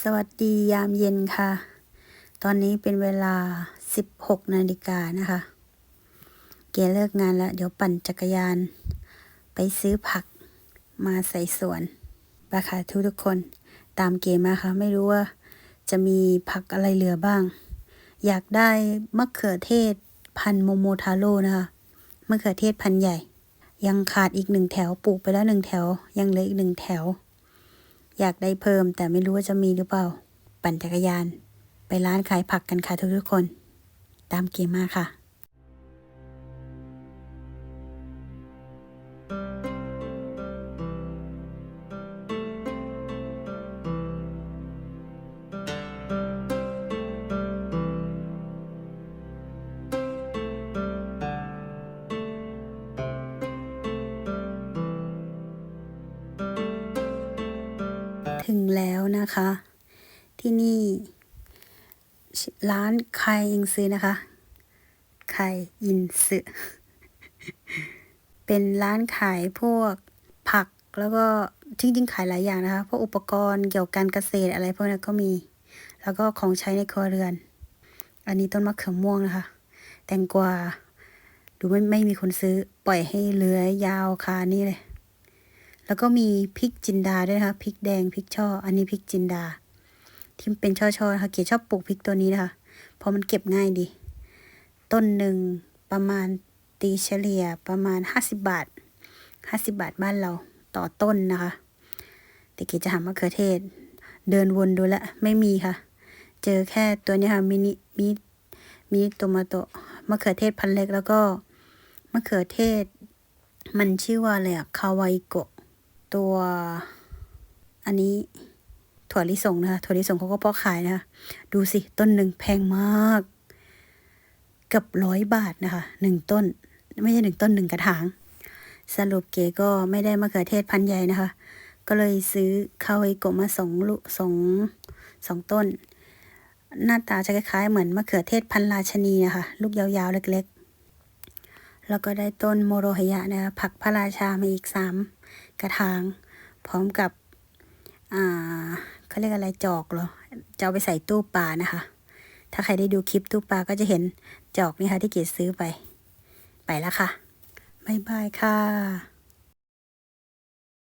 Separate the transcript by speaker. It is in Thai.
Speaker 1: สวัสดียามเย็นค่ะ ตอนนี้เป็นเวลา 16 นาฬิกานะคะ เกเลิกงานแล้ว เดี๋ยวปั่นจักรยาน ไปซื้อผักมาใส่สวนราคาทุกทุกคนตามเกมมาค่ะ ไม่รู้ว่าจะมีผักอะไรเหลือบ้าง อยากได้มะเขือเทศพันโมโมทาโร่นะคะ มะเขือเทศพันใหญ่ ยังขาดอีกหนึ่งแถวปลูกไปแล้วหนึ่งแถว ยังเหลืออีกหนึ่งแถว อยากได้เพิ่มแต่ไม่รู้ว่าจะมีหรือเปล่า ปั่นจักรยาน ไปร้านขายผักกันค่ะทุกทุกๆคน ตามเกมมาค่ะ ถึงแล้วนะคะ ที่นี่ ร้านไคอิงซึนะคะไคอินซึเป็นร้านขายพวกผักแล้วก็จริงๆขายหลายอย่างนะคะ พวกอุปกรณ์เกี่ยวกับการเกษตรอะไรพวกนั้นก็มี แล้วก็ของใช้ในครัวเรือน อันนี้ต้นมะเขือม่วงนะคะ แตงกวา ดูไม่ไม่มีคนซื้อ ปล่อยให้เลื้อยยาวคานี่เลย แล้วก็มีพริกจินดาด้วยนะคะพริกแดงพริกช่อ อันนี้พริกจินดา ที่เป็นช่อๆนะคะเกียชอบปลูกพริกตัวนี้นะคะเพราะมันเก็บง่ายดี ต้นหนึ่งประมาณตีเฉลี่ยประมาณห้าสิบบาทห้าสิบาทบ้านเราต่อต้นนะคะ แต่เกียจะหามะเขือเทศ เดินวนดูแลไม่มีค่ะ เจอแค่ตัวนี้ค่ะมินิมิมิโตมาโตมะเขือเทศพันเล็กแล้วก็มะเขือเทศ มันชื่อว่าอะไรอะคาวาอิโกะ ตัว อันนี้ถั่วลิสงนะคะถั่วลิสงเขาก็เพาะขายนะคะดูสิ ต้นหนึ่งแพงมาก เกับร้อยบาทนะคะหนึ่งต้น ไม่ใช่หนึ่งต้นหนึ่งกระถาง สรุปเก๋ก็ไม่ได้มะเขือเทศพันใหญ่นะคะ ก็เลยซื้อคาวาอิโกมาสองลูกสองสองต้น หน้าตาจะคล้ายๆ เหมือนมะเขือเทศพันราชนีนะคะ ลูกยาวๆ เล็กๆ แล้วก็ได้ต้นโมโรฮยะนะคะผักพระราชามาอีกสาม กระถาง พร้อมกับ อ่าเขาเรียกอะไรจอกเหรอจะเอาไปใส่ตู้ปลานะคะ ถ้าใครได้ดูคลิปตู้ปลาก็จะเห็นจอกนี่ค่ะที่เกดซื้อไป ไปแล้วค่ะบ๊ายบายค่ะ